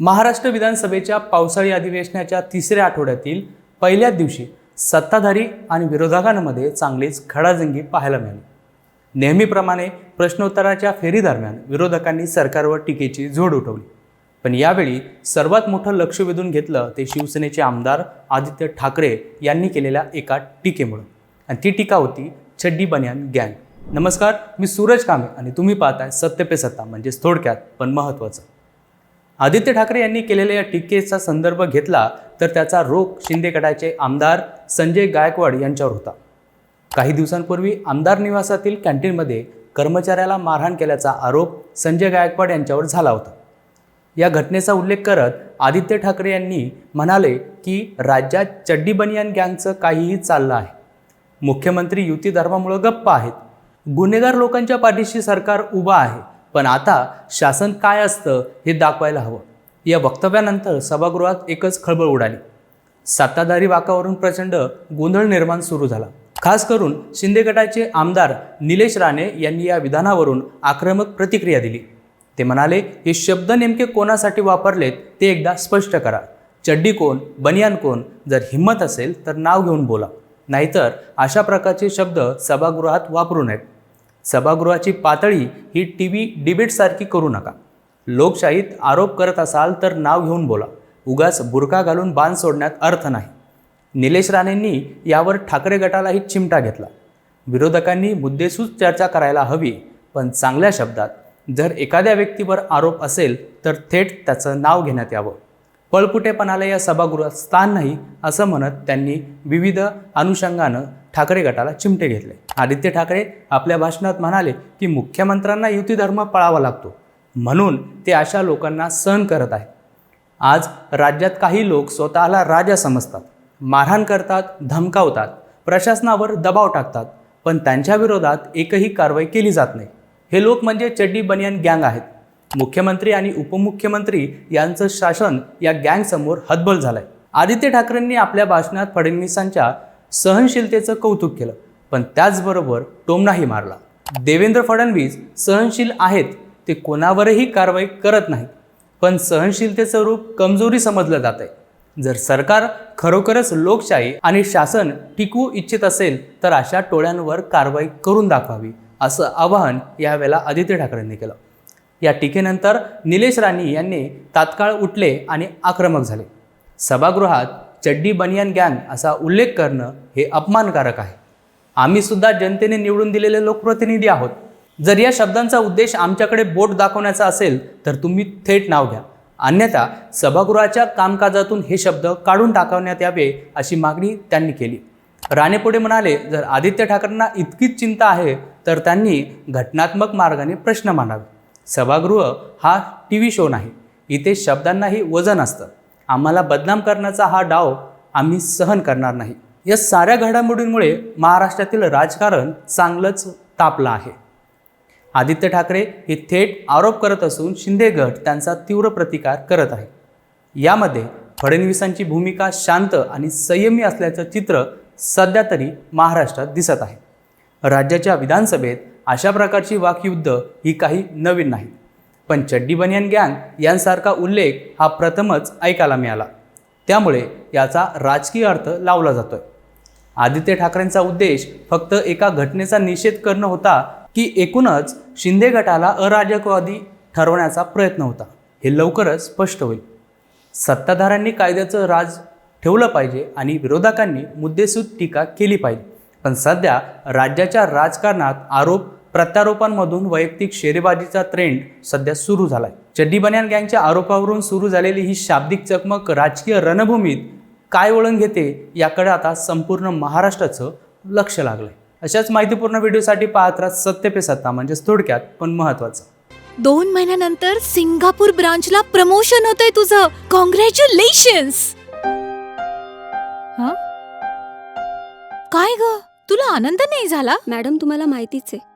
महाराष्ट्र विधानसभेच्या पावसाळी अधिवेशनाच्या तिसऱ्या आठवड्यातील पहिल्याच दिवशी सत्ताधारी आणि विरोधकांमध्ये चांगलीच खडाजंगी पाहायला मिळाली. नेहमीप्रमाणे प्रश्नोत्तराच्या फेरीदरम्यान विरोधकांनी सरकारवर टीकेची झोड उठवली. पण यावेळी सर्वात मोठं लक्ष वेधून घेतलं ते शिवसेनेचे आमदार आदित्य ठाकरे यांनी केलेल्या एका टीकेमुळं. आणि ती टीका होती छड्डी बन्यान गँग. नमस्कार मी सूरज कामे आणि तुम्ही पाहताय सत्य पे सत्ता म्हणजेच थोडक्यात पण महत्त्वाचं. आदित्य ठाकरे यांनी केलेल्या या टीकेचा संदर्भ घेतला तर त्याचा रोख शिंदे गटाचे आमदार संजय गायकवाड यांच्यावर होता. काही दिवसांपूर्वी आमदार निवासातील कॅन्टीनमध्ये कर्मचाऱ्याला मारहाण केल्याचा आरोप संजय गायकवाड यांच्यावर झाला होता. या घटनेचा उल्लेख करत आदित्य ठाकरे यांनी म्हणाले की राज्यात चड्डी बनियान गँगचं काहीही चाललं आहे. मुख्यमंत्री युती धर्मामुळं गप्प आहेत. गुन्हेगार लोकांच्या पाठीशी सरकार उभं आहे. पण आता शासन काय असतं हे दाखवायला हवं. या वक्तव्यानंतर सभागृहात एकच खळबळ उडाली. सत्ताधारी वाकावरून प्रचंड गोंधळ निर्माण सुरू झाला. खास करून शिंदे गटाचे आमदार निलेश राणे यांनी या विधानावरून आक्रमक प्रतिक्रिया दिली. ते म्हणाले हे शब्द नेमके कोणासाठी वापरलेत ते एकदा स्पष्ट करा. चड्डी कोण बनियान कोण जर हिंमत असेल तर नाव घेऊन बोला. नाहीतर अशा प्रकारचे शब्द सभागृहात वापरू नयेत. सभागृहाची पातळी ही टी व्ही डिबेटसारखी करू नका. लोकशाहीत आरोप करत असाल तर नाव घेऊन बोला. उगाच बुरका घालून बाण सोडण्यात अर्थ नाही. निलेश राणेंनी यावर ठाकरे गटालाही चिमटा घेतला. विरोधकांनी मुद्देसूद चर्चा करायला हवी पण चांगल्या शब्दात जर एखाद्या व्यक्तीवर आरोप असेल तर थेट त्याचं नाव घेण्यात यावं. पळपुटेपणाला या सभागृहात स्थान नाही असं म्हणत त्यांनी विविध अनुषंगानं ठाकरे गटाला चिमटे घेतले. आदित्य ठाकरे आपल्या भाषणात म्हणाले की मुख्यमंत्र्यांना युती धर्म पाळावा लागतो. म्हणून ते अशा लोकांना सहन करत आहेत. आज राज्यात काही लोक स्वतःला राजा समजतात. मारहाण करतात धमकावतात प्रशासनावर दबाव टाकतात पण त्यांच्या विरोधात एकही कारवाई केली जात नाही. हे लोक म्हणजे चड्डी बनियान गँग आहेत. मुख्यमंत्री आणि उपमुख्यमंत्री यांचं शासन या गँगसमोर हतबल झालंय. आदित्य ठाकरेंनी आपल्या भाषणात फडणवीसांच्या सहनशीलतेचं कौतुक केलं. पण त्याचबरोबर टोमनाही मारला. देवेंद्र फडणवीस सहनशील आहेत ते कोणावरही कारवाई करत नाहीत. पण सहनशीलतेचं रूप कमजोरी समजलं जात आहे. जर सरकार खरोखरच लोकशाही आणि शासन टिकवू इच्छित असेल तर अशा टोळ्यांवर कारवाई करून दाखवावी असं आवाहन यावेळेला आदित्य ठाकरेंनी केलं. या टीकेनंतर निलेश राणी यांनी तात्काळ उठले आणि आक्रमक झाले. सभागृहात चड्डी बनियान गँग असा उल्लेख करणं हे अपमानकारक आहे. आम्ही सुद्धा जनतेने निवडून दिलेले लोकप्रतिनिधी आहोत. जर या शब्दांचा उद्देश आमच्याकडे बोट दाखवण्याचा असेल तर तुम्ही थेट नाव घ्या. अन्यथा सभागृहाच्या कामकाजातून हे शब्द काढून टाकवण्यात यावे अशी मागणी त्यांनी केली. राणे पुढे म्हणाले जर आदित्य ठाकरेंना इतकीच चिंता आहे तर त्यांनी घटनात्मक मार्गाने प्रश्न मांडावे. सभागृह हा टी व्ही शो नाही. इथे शब्दांनाही वजन असतं. आम्हाला बदनाम करण्याचा हा डाव आम्ही सहन करणार नाही. या साऱ्या घडामोडींमुळे महाराष्ट्रातील राजकारण चांगलंच तापलं आहे. आदित्य ठाकरे हे थेट आरोप करत असून शिंदे गट त्यांचा तीव्र प्रतिकार करत आहे. यामध्ये फडणवीसांची भूमिका शांत आणि संयमी असल्याचं चित्र सध्या तरी महाराष्ट्रात दिसत आहे. राज्याच्या विधानसभेत अशा प्रकारची वाकयुद्ध ही काही नवीन नाही. पण चड्डी बनियन गँग यांसारखा उल्लेख हा प्रथमच ऐकायला मिळाला. त्यामुळे याचा राजकीय अर्थ लावला जातोय. आदित्य ठाकरेंचा उद्देश फक्त एका घटनेचा निषेध करणं होता की एकूणच शिंदे गटाला अराजकवादी ठरवण्याचा प्रयत्न होता. हे लवकरच स्पष्ट होईल. सत्ताधाऱ्यांनी कायद्याचं राज ठेवलं पाहिजे आणि विरोधकांनी मुद्देसूद टीका केली पाहिजे. पण सध्या राज्याच्या राजकारणात आरोप प्रत्यारोपांमधून वैयक्तिक शेरेबाजीचा ट्रेंड सध्या सुरू झालाय. चड्डी बन्यान गँगच्या आरोपावरून सुरू झालेली ही शाब्दिक चकमक राजकीय रणभूमीत काय वळण घेते याकडे आता संपूर्ण महाराष्ट्राचं लक्ष लागलंय. अशाच माहितीपूर्ण व्हिडिओसाठी पाहत राहा सत्य पे सत्ता म्हणजेच थोडक्यात पण महत्वाचं. दोन महिन्यानंतर सिंगापूर ब्रांचला प्रमोशन होतंय तुझं. कॉंग्रॅच्युलेशन्स काय ग? तुला आनंद नाही झाला? मॅडम तुम्हाला माहितीच आहे.